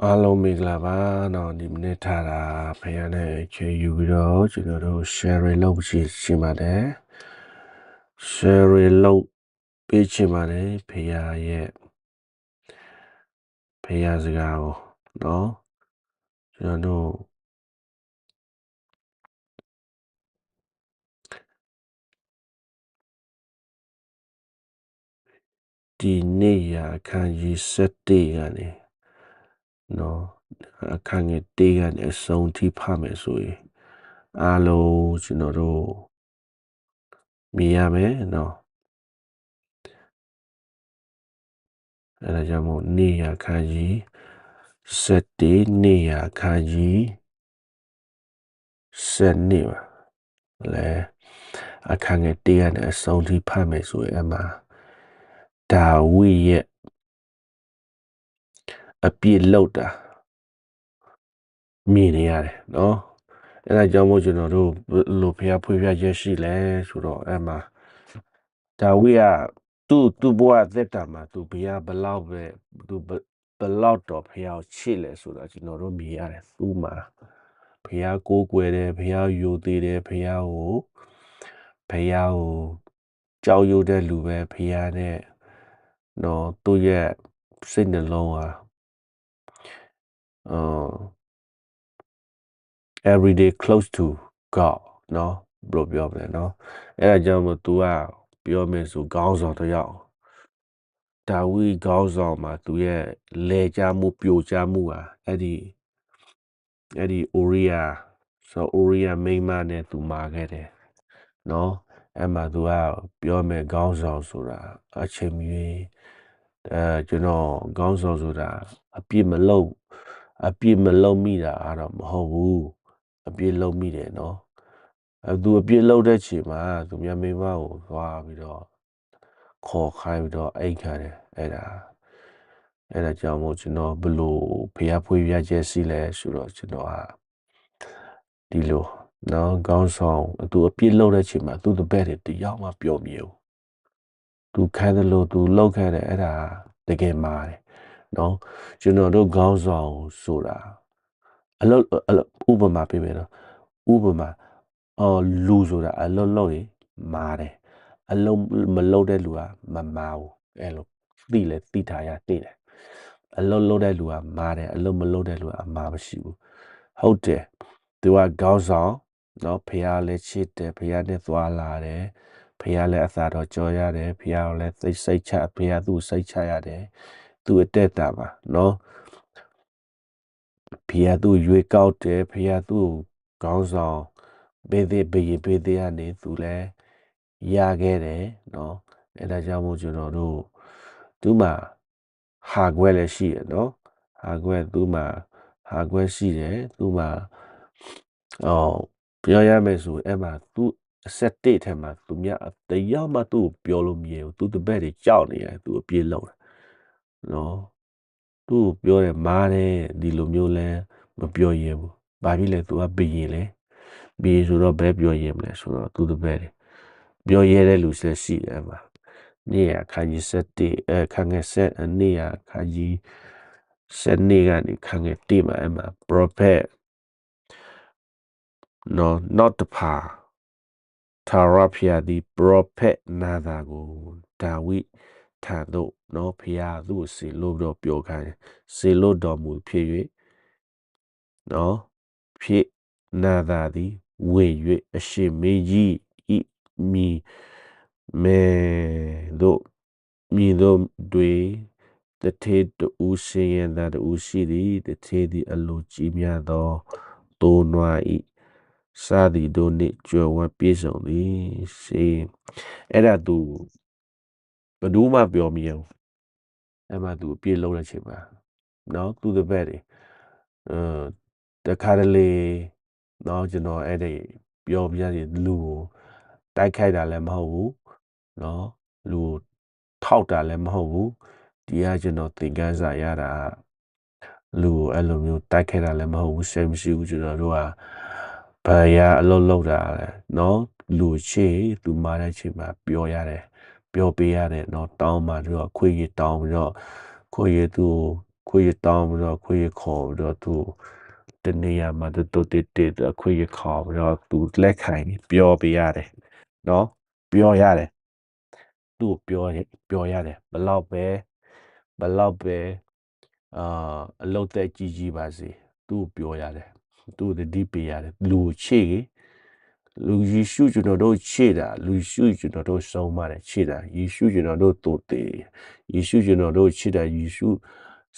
အားလုံးမင်္ဂလာပါတော့ဒီမနေ့ထားတာဖခင်နဲ့ချေယူပြီးတော့ကျွန်တော်တို့ share လုပ်ချင်ရှိပါတယ် share လုပ်ပေးချင်ပါတယ်ဖခင်ရဲ့ဖခင်စကားကိုနော်ကျွန်တော်တို့ဒီနေ့ရအခန်းကြီး7ကနေ နော်အခန်းငယ်တေးကနေအဆုံးထိဖမယ်ဆိုရင်အားလုံးကျွန်တော်တို့မြင်ရမယ်နော်အဲဒါကြောင့်မို့နေရခန်းကြီးစက်တေးနေရခန်းကြီးစက်နေပါလဲအခန်းငယ်တေးကနေအဆုံးထိဖမယ်ဆိုရင်အမှဒါဝိရဲ့ အပြည့်လောက်တာမြင်နေရတယ်နော်အဲဒါကြောင့်မို့ကျွန်တော်တို့လိုဖျားဖွေးဖျားချက်ရှိလဲဆိုတော့အဲ့မှာဒါဝိကသူ့သူ့ဘဝသက်တာမှာသူဘုရားဘလောက်ပဲသူဘလောက်တော့ဖျားချစ်လဲဆိုတော့ကျွန်တော်တို့မြင်ရတယ်သူ့မှာဖျားကိုးကွယ်တယ်ဖျားယိုသေးတယ်ဖျားကိုဖျားကိုကြောက်ရွံ့တဲ့လူပဲဖျားနဲ့နော်သူ့ရဲ့စိတ်နှလုံးဟာ အာ everyday close to god เนาะဘယ်လိုပြောမလဲเนาะအဲ့ဒါကြောင့်မို့ तू ကပြောမယ်ဆိုခေါင်းဆောင်တစ်ယောက်ဒါဝိခေါင်းဆောင်မှာသူရဲ့လေချမှုပြိုချမှုอ่ะအဲ့ဒီအဲ့ဒီ Oria ဆို Oria မိန်းမနဲ့သူမာခဲ့တယ်เนาะအဲ့မှာသူကပြောမယ်ခေါင်းဆောင်ဆိုတာအချိန်မီအဲကျွန်တော်ခေါင်းဆောင်ဆိုတာအပြစ်မလုပ် အပြစ်မလုပ်မိတာအဲ့တော့မဟုတ်ဘူးအပြစ်လုပ်မိတယ်နော်အဲသူအပြစ်လုပ်တဲ့ချိန်မှာသူမြတ်မိန်းမကိုသွားပြီးတော့ခေါ်ခိုင်းပြီးတော့အိတ်ခံတယ်အဲ့ဒါအဲ့ဒါကြောင့်မို့ကျွန်တော်ဘလို့ဖျားဖွေးရချက်စီလဲဆိုတော့ကျွန်တော်ဟာဒီလိုနော်ကောင်းဆောင်သူအပြစ်လုပ်တဲ့ချိန်မှာသူ့တပည့်တွေတယောက်မှပြောမြင်ဘူးသူခိုင်းတယ်လို့သူလောက်ခဲ့တယ်အဲ့ဒါတကယ်မာတယ် နော်ကျွန်တော်တို့ခေါင်းဆောင်ဆိုတာအလုပ်ဥပမာပေးမယ်နော်ဥပမာအော်လူဆိုတာအလုပ်လုပ်ရင်မာတယ်အလုပ်မလုပ်တဲ့လူကမမာဘူးအဲ့လိုသိလဲသိထားရသိတယ်အလုပ်လုပ်တဲ့လူကမာတယ်အလုပ်မလုပ်တဲ့လူကအမာမရှိဘူးဟုတ်တယ်သူကခေါင်းဆောင်နော်ဖះလည်းချစ်တယ်ဖះနဲ့သွားလာတယ်ဖះလည်းအသာတော်ကြော်ရတယ်ဖះလည်းသိစိတ်ချဖះသူ့စိတ်ချရတယ် သူ့အတက်တာပါနော်ဖះသူ့ရွေကောက်တယ်ဖះသူ့ခေါင်းဆောင်ဘေးသေးဘေးဘေးသေးကနေသူလည်းရခဲ့တယ်နော်အဲဒါကြောင့်မို့ကျွန်တော်တို့သူ့မှာဟာခွဲလည်းရှိရနော်ဟာခွဲသူ့မှာဟာခွဲရှိတယ်သူ့မှာအော်ပြောရမယ်ဆိုအဲ့မှာသူအဆက်တိထဲမှာသူမြတယောက်မှသူ့ကိုပြောလို့မရဘူးသူတပည့်တွေကြောက်နေရတယ်သူအပြေးလုံးတယ် နော်သူ့ကိုပြောတယ်မားတယ်ဒီလိုမျိုးလဲမပြောရဘူးဘာဖြစ်လဲသူကဘီရင်လဲဘီဆိုတော့ဘယ်ပြောရမလဲဆိုတော့သူတပည့်တွေပြောရတဲ့လူဆက်ရှိတယ်အဲ့မှာနေ့ရခါကြီး7အဲခါငယ်7နေ့ရခါကြီး7နေ့ကနေခါငယ်1မှာအဲ့မှာ prophet နော် not the pa ထာဝရဖျားသည် prophet နာသာကိုဒါဝိ ထံသို့နော်ဖျားသူ့စီလို့တော့ပြောခိုင်းစီလို့တော်မူဖြစ်၍နော်ဖြစ်နာသာသည်ဝေ၍အရှိမေကြီးဤမိမဲတို့မိတို့တွေတထေတူရှင်ရန်သာတူရှိသည်တထေသည်အလိုကြီးများသောတိုးနွားဤစာသည်တို့နှင့်ကြွယ်ဝပြည့်စုံသည်စေအဲ့ဒါသူ ဘယ်သူမှပြောမရဘူးအဲ့မှာသူအပြည့်လုံးတဲ့ချိန်မှာနော်သူတပည့်တွေအဲတခါတလေနော်ကျွန်တော်အဲ့ဒီပြောပြရလူကိုတိုက်ခိုက်တာလည်းမဟုတ်ဘူးနော်လူကိုထောက်တာလည်းမဟုတ်ဘူးဒီကကျွန်တော်သင်ခန်းစာရတာလူကိုအဲ့လိုမျိုးတိုက်ခိုက်တာလည်းမဟုတ်ဘူးရှေးမရှိဘူးကျွန်တော်တို့ကဘာရအလုပ်လုပ်တာလဲနော်လူချေသူမာတဲ့ချိန်မှာပြောရတယ် ပြောပေးရတယ်နော်တောင်းမှတော့ခွေရတောင်းပြီးတော့ခွေရသူခွေးတောင်းပြီးတော့ခွေးခေါ်ပြီးတော့သူတနေရာမှာတူတူတေတေခွေးခေါ်ပြီးတော့သူလက်ခံပြီးပြောပြရတယ်နော်ပြောရတယ်သူ့ကိုပြောရပြောရတယ်ဘလောက်ပဲဘလောက်ပဲအာအလုတ်သက်ကြီးကြီးပါစေသူ့ကိုပြောရတယ်သူ့ကိုတတိပေးရတယ်လူကိုချေ လူယေရှုကျွန်တော်တို့ခြေတာလူယေရှုကျွန်တော်တို့ဆုံးမတယ်ခြေတာယေရှုကျွန်တော်တို့တိုးတေယေရှုကျွန်တော်တို့ခြေတာယေရှု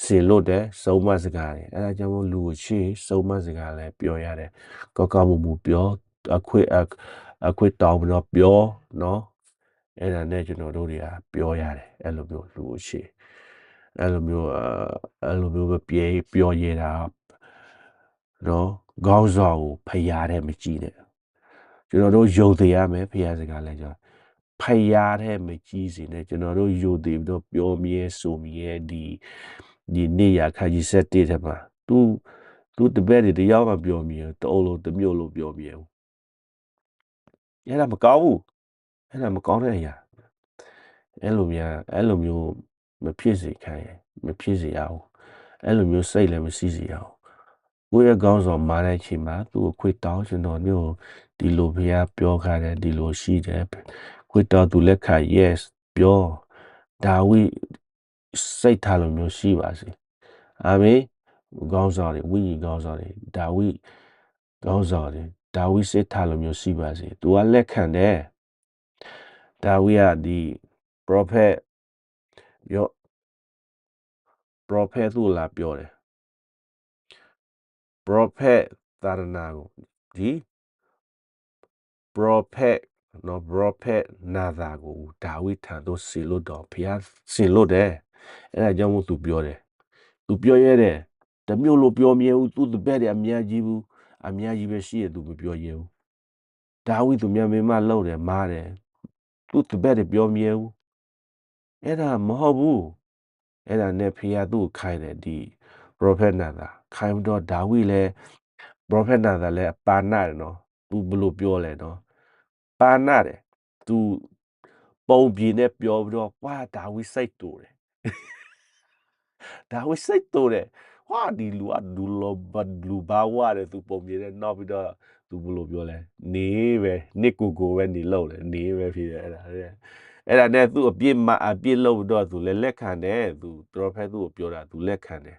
စင်လို့တဲ့ဆုံးမစကားတွေအဲဒါကြောင့်မို့လူကိုခြေဆုံးမစကားလည်းပြောရတယ်ကောကောမှုမှုပြောအခွေအခွေတောင်းပြီးတော့ပြောနော်အဲ့ဒါနဲ့ကျွန်တော်တို့တွေကပြောရတယ်အဲ့လိုမျိုးလူကိုခြေအဲ့လိုမျိုးအဲ့လိုမျိုးပဲပြေပြောရတာနော်ခေါင်းဆောင်ကိုဖျားတဲ့မကြည့်နဲ့ ကျွန်တော်တို့ယုံသေးရမယ်ဖခင်စကားလည်းကျွန်တော်ဖယားတဲ့မကြီးစီနဲ့ကျွန်တော်တို့ယုံသေးပြီးတော့ပြောမြဲဆိုမြဲဒီဒီနေရခါကြီးဆက်တဲ့ထဲမှာ तू तू တပည့်တွေတရားမှပြောမြဲတအုပ်လုံးတစ်မျိုးလုံးပြောမြဲဘူးအဲ့ဒါမကောင်းဘူးအဲ့ဒါမကောင်းတဲ့အရာအဲ့လိုများအဲ့လိုမျိုးမဖြစ်စေခိုင်းမဖြစ်စေရအောင်အဲ့လိုမျိုးစိတ်လည်းမရှိစေရအောင်ကိုယ့်ရဲ့ကောင်းဆောင်မာတဲ့အချိန်မှာသူ့ကိုခွေတောင်းကျွန်တော်မျိုး ဒီလိုဘုရားပြောခါတယ်ဒီလိုရှိတယ်ခွေတော်သူလက်ခါ yes ပြောဒါဝိစိတ်ထားလိုမျိုးရှိပါစေအာမင်ကောင်းစားတယ်ဝိညာဉ်ကောင်းစားတယ်ဒါဝိကောင်းစားတယ်ဒါဝိစိတ်ထားလိုမျိုးရှိပါစေသူကလက်ခံတယ်ဒါဝိကဒီ prophet ပြော prophet သူ့လာပြောတယ် prophet သာရဏကိုဒီ prophet နော် prophet နာသာကိုဒါဝိထံသို့ဆီလို့တော့ဘုရားဆင်လို့တယ်အဲ့ဒါကြောင့်မို့သူပြောတယ်သူပြောရဲတယ်တမျိုးလိုပြောမြဲဘူးသူတပည့်တယ်အများကြီးဘူးအများကြီးပဲရှိရသူမပြောရဲဘူးဒါဝိသူမြန်မင်းမလှုပ်တယ်မားတယ်သူတပည့်တယ်ပြောမြဲဘူးအဲ့ဒါမဟုတ်ဘူးအဲ့ဒါနဲ့ဖះသူ့ကိုခိုင်းတယ်ဒီ prophet နာသာခိုင်းတော့ဒါဝိလည်း prophet နာသာလည်းပါဏတယ်နော်သူဘလို့ပြောလဲနော် ပါဏတယ်သူပုံပြေနဲ့ပြောပြီးတော့ဝါဒါဝိစိတ်တူတယ်ဒါဝိစိတ်တူတယ်ဟွာဒီလူအဒူလောဘလူဘာဝါတယ်သူပုံပြေနဲ့နောက်ပြီးတော့သူဘလို့ပြောလဲနေပဲနစ်ကိုကိုပဲနေလို့လေနေပဲဖြစ်တယ်အဲ့ဒါအဲ့ဒါနဲ့သူ့အပြစ်မအပြစ်လို့တော့သူလည်းလက်ခံတယ်သူပရိုဖက်သူ့ကိုပြောတာသူလက်ခံတယ်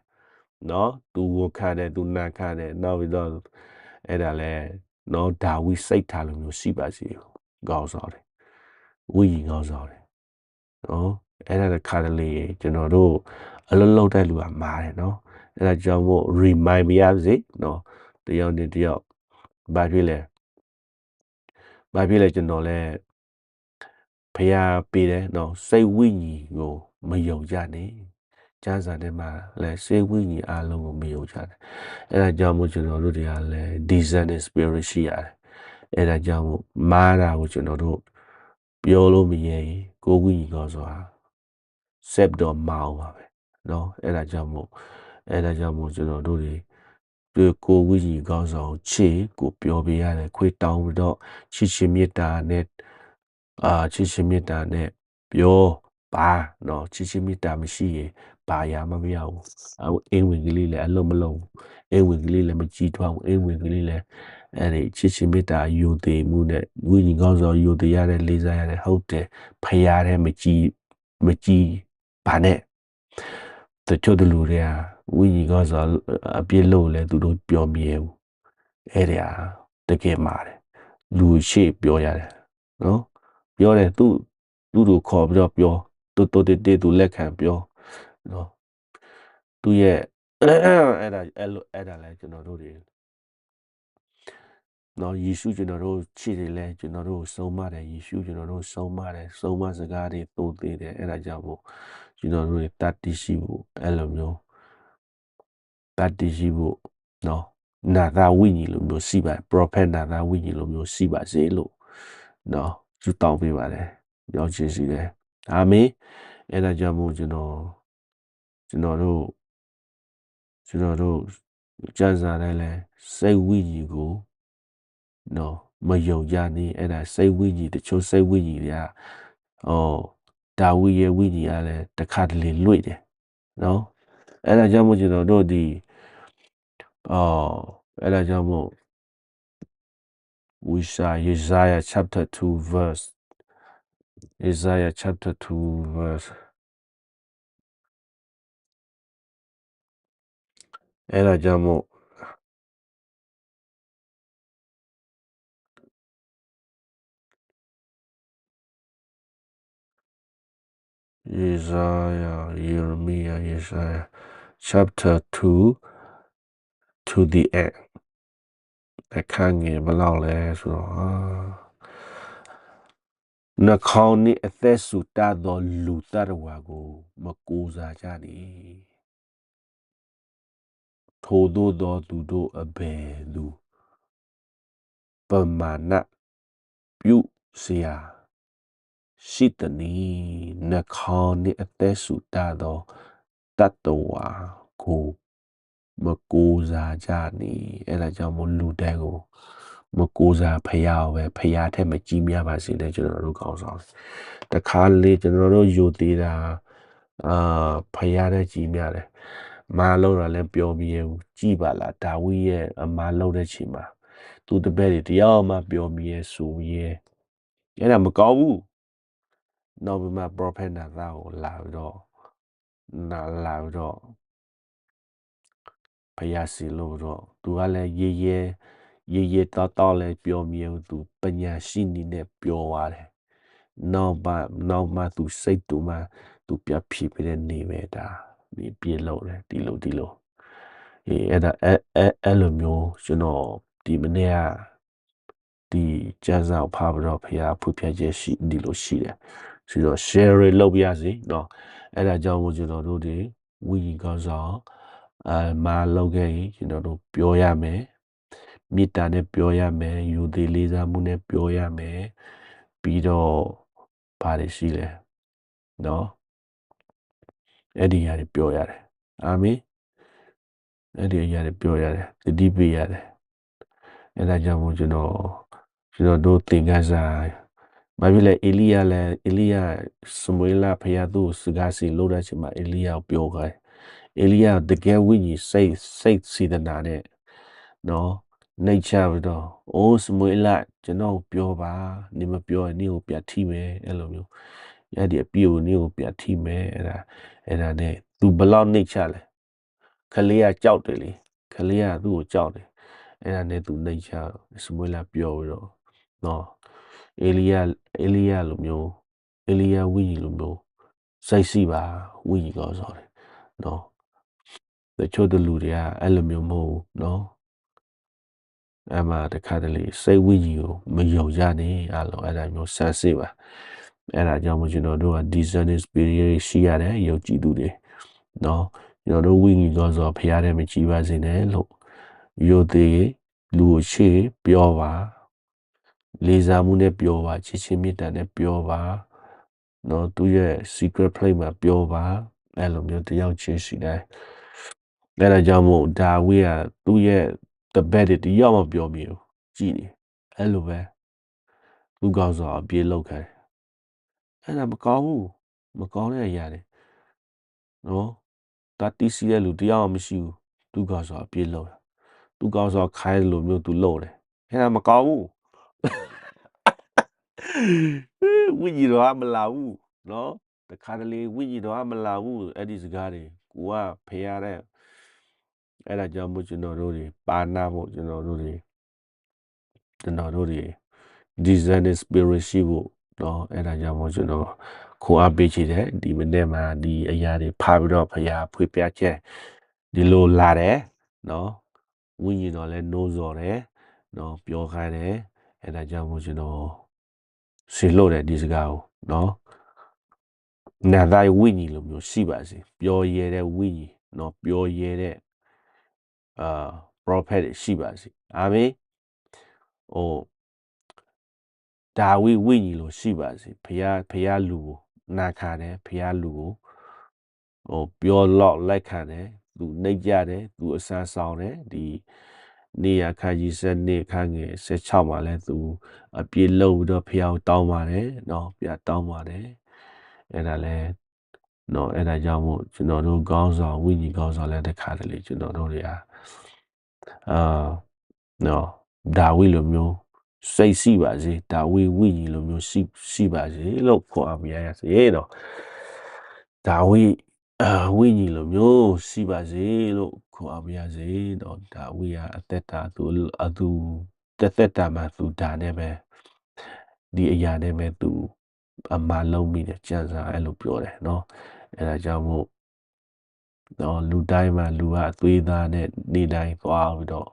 နော်သူဝန်ခံတယ်သူနာခံတယ်နောက်ပြီးတော့အဲ့ဒါလဲနော်ဒါဝိစိတ်ထားလိုမျိုးရှိပါစေ ကောင်းဆောင်တယ်ဝိညာဉ်ကောင်းဆောင်တယ်နော်အဲ့ဒါခါတလေကျွန်တော်တို့အလုံးလုံးတဲ့လူကမားတယ်နော်အဲ့ဒါကြောင့်မို့ remind မရစေနော်တယောက်နဲ့တယောက်ဘာဖြစ်လဲဘာဖြစ်လဲကျွန်တော်လဲဖျားပေးတယ်နော်စိတ်ဝိညာဉ်ကိုမယုံကြနဲ့ကျမ်းစာထဲမှာလည်းစိတ်ဝိညာဉ်အလုံးကိုမယုံကြနဲ့အဲ့ဒါကြောင့်မို့ကျွန်တော်တို့တွေကလည်း descend spirit ရှိရတယ် အဲ့ဒါကြောင့်မို့မားတာကိုကျွန်တော်တို့ပြောလို့မရရင်ကိုဝိညာဉ်ကောဆိုတာ set တော့မအောင်ပါပဲเนาะအဲ့ဒါကြောင့်မို့အဲ့ဒါကြောင့်မို့ကျွန်တော်တို့တွေကိုဝိညာဉ်ကောင်းဆောင်ချေကိုပြောပြရတယ်ခွေတောင်းပြီးတော့ချစ်ချင်းမေတ္တာနဲ့အာချစ်ချင်းမေတ္တာနဲ့ပြောပါเนาะချစ်ချင်းမေတ္တာမရှိရင် ဘာရမှမရဘူးအင်းဝင်ကလေးလည်းအလုံးမလုံးအင်းဝင်ကလေးလည်းမကြည်ထွားဘူးအင်းဝင်ကလေးလည်းအဲ့ဒီချစ်ချင်းမေတ္တာယူသေးမှုနဲ့ဝိညာဉ်ကောင်းဆောင်ယူသေးရတဲ့လေးစားရတဲ့ဟုတ်တယ်ဖရာတဲ့မကြည်မကြည်ဘာနဲ့တချို့လူတွေကဝိညာဉ်ကောင်းဆောင်အပြစ်လို့လဲသူတို့ပြောမြဲဘူးအဲ့ဒါတကယ်မှားတယ်လူရှိပြောရတယ်နော်ပြောတယ်သူသူ့ကိုခေါ်ပြီးတော့ပြောတူတူတေးတေးသူလက်ခံပြော နော်သူရဲ့အဲ့ဒါအဲ့လိုအဲ့ဒါလဲကျွန်တော်တို့တွေနော်ယေရှုကျွန်တော်တို့ချစ်တယ်လဲကျွန်တော်တို့ဆုံးမတယ်ယေရှုကျွန်တော်တို့ဆုံးမတယ်ဆုံးမစကားတွေသို့သေးတယ်အဲ့ဒါကြောင့်မို့ကျွန်တော်တို့တတ်တရှိဖို့အဲ့လိုမျိုးတတ်တရှိဖို့နော်နာသာဝိညာဉ်လိုမျိုးရှိပါ prophet နာသာဝိညာဉ်လိုမျိုးရှိပါစေလို့နော်ကျူတောင်းပေးပါတယ်ရောက်ချင်းရှိတယ်အာမင်အဲ့ဒါကြောင့်မို့ကျွန်တော် ကျွန်တော်တို့ကျွန်တော်တို့ကြံစားတယ်လဲစိတ်ဝိညာဉ်ကိုနော်မယုံကြနေအဲ့ဒါစိတ်ဝိညာဉ်တချို့စိတ်ဝိညာဉ်တွေကဟောဒါဝိရဲ့ဝိညာဉ်ကလည်းတခါတလေလွတ်တယ်နော်အဲ့ဒါကြောင့်မို့ကျွန်တော်တို့ဒီအော်အဲ့ဒါကြောင့်မို့ we shall Isaiah chapter 2 verse Isaiah chapter 2 verse အဲ့ဒါကြောင့်မို့ Isaiah, Jeremiah, Isaiah, chapter 2 to the end. အခန်းငယ်ဘယ်လောက်လဲဆိုတော့ဟာနှာခေါင်းနှင့်အသက်ဆူတတ်သောလူတတ်ဝါကို မကူစားကြနှင့် ထို့သောသောသူတို့အဘယ်သူပမာဏပြုเสียရှိတနီနှာခေါင်းနှင့်အသက်ဆူတတ်သောတတ်တဝါကိုမကူစားကြနှင့်အဲ့ဒါကြောင့်မို့လူတဲ့ကိုမကူစားဖျားပဲဖျားထက်မကြီးများပါစေနဲ့ကျွန်တော်တို့ကောင်းဆောင်တခါလေကျွန်တော်တို့ယူသေးတာအာဖျားတဲ့ကြီးများတယ် မာလို့တော့လည်းပြောပြရဲ့ကြည်ပါလားဒါဝိရဲ့အမာလို့တဲ့ချိန်မှာသူတပည့်တွေတရားမှပြောမြဲဆိုရဲအဲ့ဒါမကောင်းဘူးနောက်ပြီးမှ prophet နာသားကိုလာပြီးတော့နာလာပြီးတော့ဖျားစီလို့တော့သူကလည်းရေးရဲရေရေတောက်တောက်လည်းပြောမြဲသူပညာရှိနေနဲ့ပြောသွားတယ်နောက်မှနောက်မှသူစိတ်တူမှသူပြဖြီးပြတဲ့နေပဲဒါ ဒီပြေလို့တယ်ဒီလိုဒီလိုအေးအဲ့ဒါအဲ့အဲ့အဲ့လိုမျိုးကျွန်တော်ဒီမနေ့ကဒီကျန်းစာဖားပြီးတော့ဖះဖွဖြတ်ချက်ရှိဒီလိုရှိတယ်ဆိုတော့ share လုပ်ပြရစီเนาะအဲ့ဒါကြောင့်မို့ကျွန်တော်တို့ဒီဝီကောင်းဆောင်အာမာလုပ်ခဲ့ရင်ကျွန်တော်တို့ပြောရမယ်မေတ္တာနဲ့ပြောရမယ်ယူသည်လေးစားမှုနဲ့ပြောရမယ်ပြီးတော့ဘာတွေရှိလဲเนาะ အဲ့ဒီအရာတွေပြောရတယ်အာမင်အဲ့ဒီအရာတွေပြောရတယ်တတိပေးရတယ်အဲ့ဒါကြောင့်မို့ကျွန်တော်ကျွန်တော်တို့သင်ခန်းစာဘာဖြစ်လဲအေလိယလည်းအေလိယစမွေလာဖယားသူ့စကားစီလို့တဲ့ချိန်မှာအေလိယကိုပြောခိုင်းအေလိယတကယ်ဝိညာဉ်စိတ်စိတ်စေတနာနဲ့နော်နှိတ်ချပြီးတော့အိုးစမွေလာကျွန်တော်ပြောပါနေမပြောရင်နေကိုပြတ်ထိမယ်အဲ့လိုမျိုး အဲ့ဒီအပြည့်ကိုနေကိုပြတ်ထိမယ်အဲ့ဒါအဲ့ဒါနဲ့သူဘလောက်နှိတ်ချလဲခလေးကကြောက်တယ်လေခလေးကသူ့ကိုကြောက်တယ်အဲ့ဒါနဲ့သူနှိတ်ချစမွေလာပြောပြီးတော့နော်အေလိယအေလိယလိုမျိုးအေလိယဝိညာဉ်လိုမျိုးစိတ်စီပါဝိညာဉ်ကောဆိုတယ်နော်တချို့တလူတွေကအဲ့လိုမျိုးမဟုတ်ဘူးနော်အဲ့မှာတခါတလေစိတ်ဝိညာဉ်ကိုမယုံကြနဲ့အဲ့လိုအဲ့ဒါမျိုးဆန်းစစ်ပါ အဲ့ဒါကြောင့်မို့ကျွန်တော်တို့က discerning spirit ရှိရတယ်ယုံကြည်သူတွေနော်ကျွန်တော်တို့ဝိညာဉ်ကောဆိုဖရားတဲ့မကြည်ပါစေနဲ့လို့ယုတ်သေးလူကိုရှေ့ပြောပါလေးစားမှုနဲ့ပြောပါချစ်ချင်းမေတ္တာနဲ့ပြောပါနော်သူရဲ့ secret place မှာပြောပါအဲ့လိုမျိုးတယောက်ချင်းရှိတယ်အဲ့ဒါကြောင့်မို့ဒါဝိကသူ့ရဲ့တပည့်တွေတယောက်မှပြောမြင်ဘူးကြည်နေအဲ့လိုပဲသူကောင်းစွာအပြေးလောက်ခိုင်း အဲ့ဒါမကောင်းဘူးမကောင်းတဲ့အရာတွေနော်တာတီစီရဲ့လူတယောက်မှမရှိဘူးသူကောင်းစွာအပြေးလောက်သူကောင်းစွာခိုင်းလိုမျိုးသူလုပ်တယ်အဲ့ဒါမကောင်းဘူးဝိညာဉ်တော်ကမလာဘူးနော်တခါတလေဝိညာဉ်တော်ကမလာဘူးအဲ့ဒီစကားတွေကိုကဖျားတဲ့အဲ့ဒါကြောင့်မို့ကျွန်တော်တို့တွေပါနာဖို့ကျွန်တော်တို့တွေကျွန်တော်တို့တွေ design spirit ရှိဖို့ နော်အဲ့ဒါကြောင့်မို့ကျွန်တော်ခွန်အားပေးချင်တယ်ဒီမနေ့မှာဒီအရာတွေဖားပြီးတော့ဖျားဖွေပြချက်ဒီလိုလာတယ်နော်ဝိညာဉ်တော်လည်းနိုးစော်တယ်နော်ပြောခိုင်းတယ်အဲ့ဒါကြောင့်မို့ကျွန်တော်ဆေလို့တယ်ဒီစကားကိုနော်နာသားဝိညာဉ်လိုမျိုးရှိပါစေပျော်ရတဲ့ဝိညာဉ်နော်ပျော်ရတဲ့အာ prophet ရှိပါစေအာမင်ဟို ဒါဝိဝိညာဉ်လိုရှိပါစေဖះဖះလူကိုနာခံတယ်ဖះလူကိုဟိုပြောလော့လက်ခံတယ်သူနှိပ်ကြတယ်သူအဆန်းဆောင်တယ်ဒီနေရခါကြီးစနေခန်းငယ်16မှာလဲသူအပြေလုံးပြီးတော့ဖះတောင်းပါတယ်เนาะပြတောင်းပါတယ်အဲ့ဒါလဲ နော်အဲ့ဒါကြောင့်မို့ကျွန်တော်တို့ကောင်းဆောင်ဝိညာဉ်ကောင်းဆောင်လည်းတစ်ခါတလေကျွန်တော်တို့တွေအားအာနော်ဒါဝိလိုမျိုး စိတ်ရှိပါစေဒါဝိဝိညာဉ်လိုမျိုးရှိရှိပါစေလို့ခေါ်အပ်ရရစေနော်ဒါဝိအာဝိညာဉ်လိုမျိုးရှိပါစေလို့ခေါ်အပ်ရစေနော်ဒါဝိဟာအသက်တာသူအသူတက်သက်တာမှာသူဒါနဲ့ပဲဒီအရာနဲ့ပဲသူအမှလုံးမိတယ်ကြံစားအဲ့လိုပြောတယ်နော်အဲ့ဒါကြောင့်မို့နော်လူတိုင်းမှာလူကအသွေးသားနဲ့နေတိုင်းသွားပြီးတော့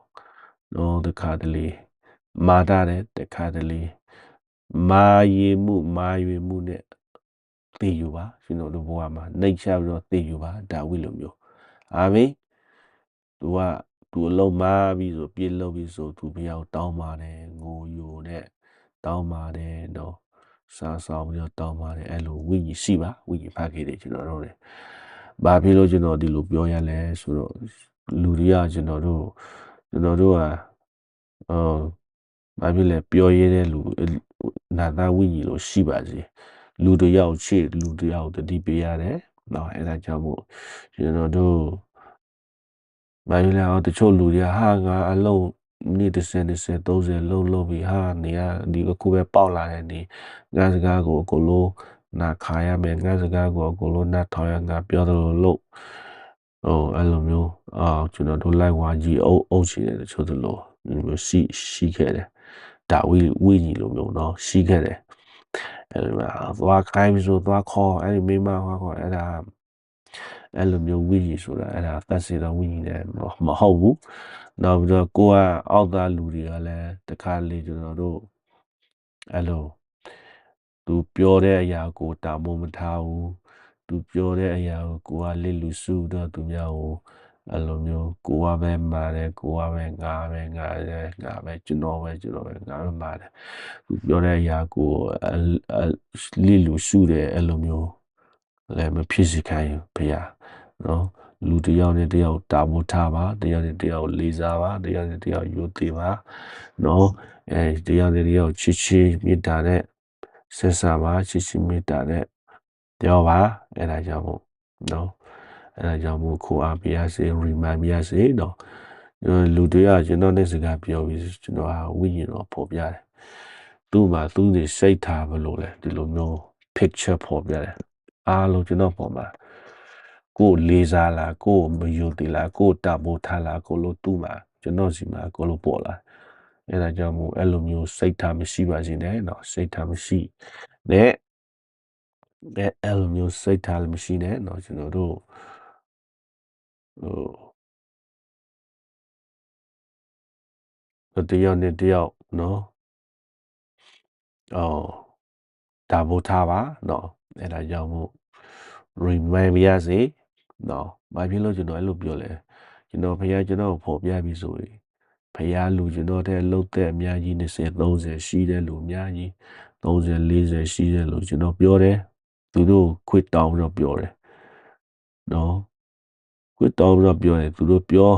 နော်တခါတလေ မာတာတဲ့တခါတလေမာရီမှုမာရွေမှုနဲ့သိယူပါရှင်တို့တို့ဘဝမှာနှိတ်ချပြီးတော့သိယူပါဒါဝိလိုမျိုးအာမင်သူကသူအလုံးမာပြီးဆိုပြေလုံးပြီးဆိုသူဘုရားတောင်းပါတယ်ငိုယိုနဲ့တောင်းပါတယ်နော်စားဆောင်ပြီးတော့တောင်းပါတယ်အဲ့လိုဝိညာဉ်ရှိပါဝိညာဉ်ဖခဲ့တယ်ကျွန်တော်တို့လည်းဘာဖြစ်လို့ကျွန်တော်ဒီလိုပြောရလဲဆိုတော့လူတွေကကျွန်တော်တို့ကျွန်တော်တို့ကအော် ဘာဖြစ်လဲပြောရတဲ့လူနာသားဝိညာဉ်လို့ရှိပါစေလူတယောက်ချစ်လူတယောက်တတိပေးရတယ်နော်အဲ့ဒါကြောင့်မို့ကျွန်တော်တို့ဘာဖြစ်လဲတချို့လူတွေကဟာငါအလုံးနေ့30 30 30လုံးလုံးပြီးဟာနေရဒီအခုပဲပေါက်လာတဲ့နေငါစကားကိုအကုန်လုံးနာခါရမယ်ငါစကားကိုအကုန်လုံးနားထောင်ရငါပြောတယ်လို့ဟိုအဲ့လိုမျိုးအာကျွန်တော်တို့လိုက်ဝါကြီးအုပ်အုပ်ချင်တယ်တချို့တလို့မျိုးရှိရှိခဲ့တယ် ဒါဝိဝိညီလိုမျိုးเนาะရှိခဲ့တယ်အဲ့လိုသွားခိုင်းဆိုသွားခေါ်အဲ့ဒီမိမဟောခေါ်အဲ့ဒါအဲ့လိုမျိုးဝိညီဆိုတာအဲ့ဒါသက်စေတော်ဝိညီလည်းမဟုတ်ဘူးနောက်ပြီးတော့ကိုကအောက်သားလူတွေကလည်းတခါလေကျွန်တော်တို့အဲ့လိုသူပြောတဲ့အရာကိုတာမိုးမထားဘူးသူပြောတဲ့အရာကိုကိုကလစ်လူစုတော့သူများကို အဲ့လိုမျိုးကိုကပဲမာတယ်ကိုကပဲငါပဲငါပဲငါပဲကျွန်တော်ပဲကျွန်တော်ပဲငါပဲမာတယ်သူပြောတဲ့အရာကိုလစ်လူစုတယ်အဲ့လိုမျိုးလည်းမဖြစ်စေခိုင်းဘူးဖေရနော်လူတယောက်နဲ့တယောက်တာမိုးထားပါတယောက်နဲ့တယောက်လေးစားပါတယောက်နဲ့တယောက်ယူသေးပါနော်အဲတယောက်နဲ့တယောက်ချစ်ချင်းမေတ္တာနဲ့ဆက်ဆံပါချစ်ချင်းမေတ္တာနဲ့ပြောပါအဲဒါကြောင့်မို့နော် အဲဒါကြောင့်မို့ခိုအားပေးရစေ remind ပေးရစေတော့လူတွေကကျွန်တော်နဲ့စကားပြောပြီးကျွန်တော်ဟာဝိညာဉ်တော်ပေါ်ပြတယ်သူ့မှာသူ့နေစိတ်ထားဘလို့လဲဒီလိုမျိုး picture ပေါ်ပြတယ်အားလုံးကျွန်တော်ပေါ်မှာကိုလေးစားလားကိုမယုံတည်လားကိုတမိုးထားလားကိုလို့သူ့မှာကျွန်တော်စီမှာကိုလို့ပေါ်လာအဲဒါကြောင့်မို့အဲ့လိုမျိုးစိတ်ထားမရှိပါစေနဲ့တော့စိတ်ထားမရှိနဲ့အဲ့လိုမျိုးစိတ်ထားမရှိနဲ့တော့ကျွန်တော်တို့ ဟိုတယောက်နဲ့တယောက်နော်အော်ဒါဘို့ထားပါနော်အဲ့ဒါကြောင့်မို့ remind ပါရစေနော်ဘာဖြစ်လို့ကျွန်တော်အဲ့လိုပြောလဲကျွန်တော်ဖခင်ကျွန်တော်ပေါ်ပြပြီဆိုရင်ဖခင်လူကျွန်တော်တဲ့လှုပ်တဲ့အများကြီး20 30ရှိတဲ့လူအများကြီး30 40ရှိတဲ့လူကျွန်တော်ပြောတယ်သူတို့ခွေတောင်းပြီးတော့ပြောတယ်နော် ခွတ်တောင်းတော့ပြောတယ်သူတို့ပြော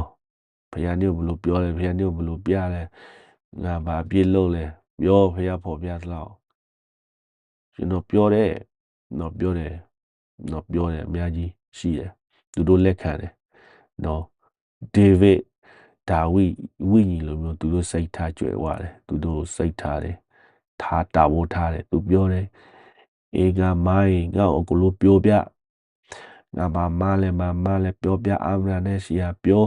ဖခင်တို့ဘလို့ပြောလဲဖခင်တို့ဘလို့ပြလဲငါဘာပြစ်လို့လဲပြောဖခင်ဖော်ပြသလောက်ကျွန်တော်ပြောတယ်နော်ပြောတယ်နော်ပြောတယ်အများကြီးရှိတယ်သူတို့လက်ခံတယ်နော်ဒေးဗစ်ဒါဝိဝိညာဉ်လိုမျိုးသူတို့စိတ်ထားကြွယ်ဝတယ်သူတို့စိတ်ထားတယ်ထားတာဝထားတယ်သူပြောတယ်အေကမိုင်းငါ့ကိုကိုလိုပြောပြ ငါဘာမလဲမမလဲပြောပြအမရနဲ့ရှိရပြော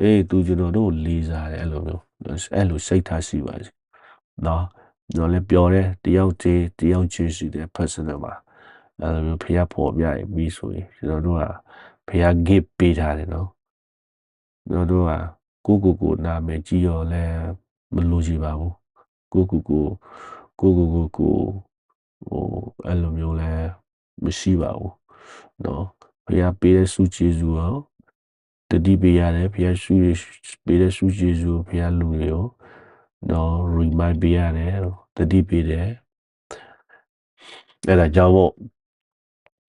အေးသူကျွန်တော်တို့လေးစားတယ်အဲ့လိုမျိုးအဲ့လိုစိတ်ထားရှိပါစေနော်ကျွန်တော်လည်းပြောတယ်တယောက်တည်းတယောက်ချင်းရှိတယ် personal မှာအဲ့လိုမျိုးဖះပေါ်ပြရင်ပြီးဆိုရင်ကျွန်တော်တို့ကဖះ gift ပေးထားတယ်နော်ကျွန်တော်တို့ကကိုကိုကိုနာမည်ကြီးရောလဲမလို့ရှိပါဘူးကိုကိုကိုကိုကိုကိုကိုဟိုအဲ့လိုမျိုးလဲမရှိပါဘူး နော်ဖះပေးတဲ့စုကျေစုရောတတိပေးရတယ်ဖះစုပေးတဲ့စုကျေစုဖះလူတွေရောနော် remind ပေးရတယ်တတိပေးတယ်အဲ့ဒါကြောင့်မို့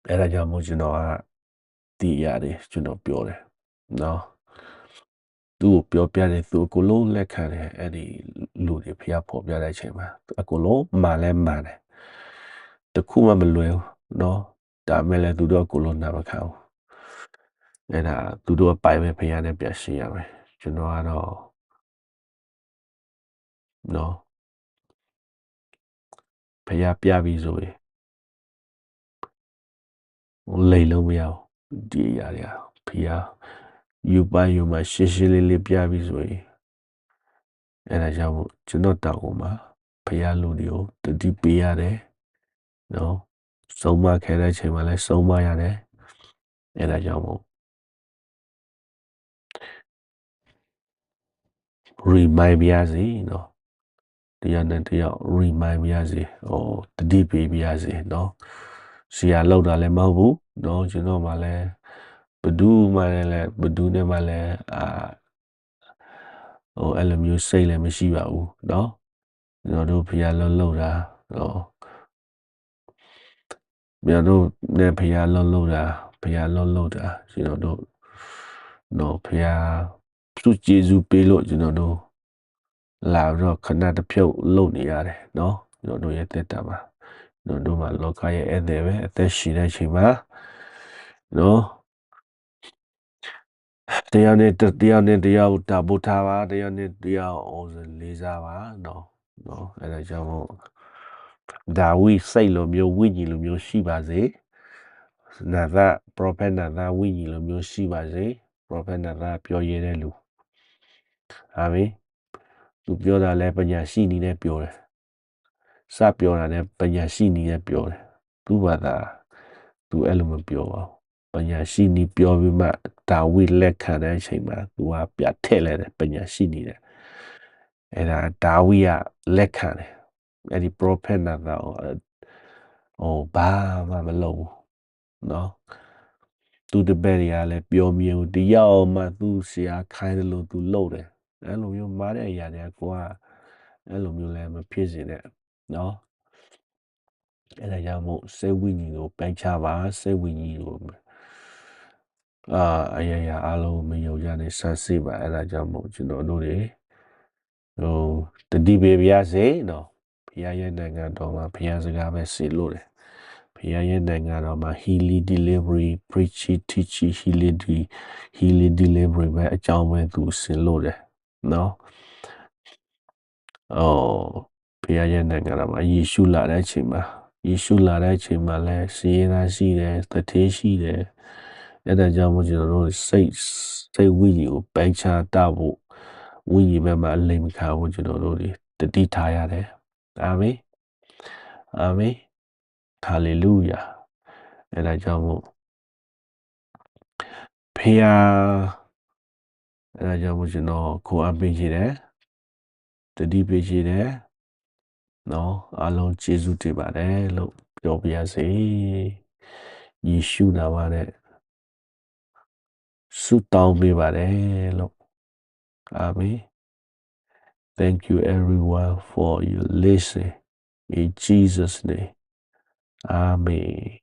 အဲ့ဒါကြောင့်မို့ကျွန်တော်ကတည်ရတယ်ကျွန်တော်ပြောတယ်နော်သူ့ကိုပြောပြတယ်သူအကုန်လုံးလက်ခံတယ်အဲ့ဒီလူတွေဖျားပေါ်ပြတဲ့အချိန်မှာအကုန်လုံးမာလဲမာတယ်တခုမှမလွယ်ဘူးနော် ဒါမဲ့လည်းသူတို့ကကိုလိုနာမခံဘူးအဲ့ဒါသူတို့အပိုင်ပဲဖခင်နဲ့ပြန်ရှင်းရမယ်ကျွန်တော်ကတော့နော်ဖခင်ပြပြီဆိုရင်လိတ်လုံးမရဘူးဒီအရာတွေကဖခင်ယူပါယူမှာရှင်းရှင်းလေးလေးပြပြီဆိုရင်အဲ့ဒါကြောင့်မို့ကျွန်တော်တောင်းမှာဖခင်လူတွေကိုတတိပေးရတယ်နော် ဆုံးမခဲတဲ့အချိန်မှာလည်းဆုံးမရတယ်အဲ့ဒါကြောင့်မို့ remind ပြရစီနော်တရားနဲ့တရား remind ပြရစီဟိုတတိပေးပြရစီနော်ဆီယာလောက်တာလည်းမဟုတ်ဘူးနော်ကျွန်တော်မှလည်းဘဒူးမှလည်းဘဒူးနဲ့မှလည်းအာဟိုအဲ့လိုမျိုးစိတ်လည်းမရှိပါဘူးနော်ကျွန်တော်တို့ဖျားလုံးလုံးတာနော် ကျွန်တော်တို့နဲ့ဖျားလုံးလုံးတာဖျားလုံးလုံးတာကျွန်တော်တို့နော်ဖျားသူကျေစုပေးလို့ကျွန်တော်တို့လာတော့ခဏတစ်ဖြုတ်လုပ်နေရတယ်နော်ကျွန်တော်တို့ရဲ့တက်တာပါကျွန်တော်တို့မှာလောကရဲ့အဲ့တဲ့ပဲအသက်ရှင်တဲ့အချိန်မှာနော်တရားနဲ့တရားနဲ့တရားကိုတာပို့ထားပါတရားနဲ့တရားကိုလေးစားပါနော်နော်အဲ့ဒါကြောင့်မို့ ဒါဝိစိတ်လိုမျိုးဝိညာဉ်လိုမျိုးရှိပါစေနာသာ prophet နာသာဝိညာဉ်လိုမျိုးရှိပါစေ prophet နာသာပြောရတဲ့လူအာမင်သူပြောတာလဲပညာရှိနေနဲ့ပြောတယ်စပြောတာနဲ့ပညာရှိနေနဲ့ပြောတယ်သူဘာသာသူအဲ့လိုမပြောပါဘူးပညာရှိနေပြောပြီးမှဒါဝိလက်ခံတဲ့အချိန်မှာသူကပြထည့်လိုက်တယ်ပညာရှိနေတယ်အဲ့ဒါဒါဝိကလက်ခံတယ် အဲ့ဒီ prophet နာသာဟိုဘာမှမလုပ်ဘူးเนาะသူတပည့်တွေကလည်းပြောမြင်တယောက်မှသူ့ဆရာခိုင်းတယ်လို့သူလုပ်တယ်အဲ့လိုမျိုးမားတဲ့အရာတွေကကိုကအဲ့လိုမျိုးလည်းမဖြစ်စေနဲ့เนาะအဲ့ဒါကြောင့်မို့စိတ်ဝိညာဉ်ကိုပိုင်းခြားပါစိတ်ဝိညာဉ်ကိုအာအရာရာအလုံးမယုံကြနဲ့ဆန်းစစ်ပါအဲ့ဒါကြောင့်မို့ကျွန်တော်တို့တွေဟိုတတိပေပြရစေနော် ဘုရားရဲ့နိုင်ငံတော်မှာဘုရားစကားပဲဆီလို့တယ်ဘုရားရဲ့နိုင်ငံတော်မှာ healing delivery preaching teaching healing healing delivery ပဲအကြောင်းပဲသူဆင်လို့တယ်နော်အော်ဘုရားရဲ့နိုင်ငံတော်မှာယေရှုလာတဲ့အချိန်မှာယေရှုလာတဲ့အချိန်မှာလဲစီရင်သားရှိတယ်တထေးရှိတယ်အဲ့ဒါကြောင့်မို့ကျွန်တော်တို့စိတ်စိတ်ဝိညာဉ်ကိုပိုင်းခြားတဖို့ဝိညာဉ်ဘက်မှာအလိမ်မခံဘူးကျွန်တော်တို့ဒီတတိထားရတယ် အာမင်အာမင်ဟာလေလုယာအဲ့ဒါကြောင့်မို့ဖေယာအဲ့ဒါကြောင့်မို့ကျွန်တော်ကိုအပ်ပေးချင်တယ်တတိပေးချင်တယ်နော်အားလုံးကျေးဇူးတင်ပါတယ်လို့ပြောပြရစေယေရှုနာမနဲ့ဆုတောင်းပေးပါတယ်လို့အာမင် Thank you everyone for your listening. In Jesus name Amen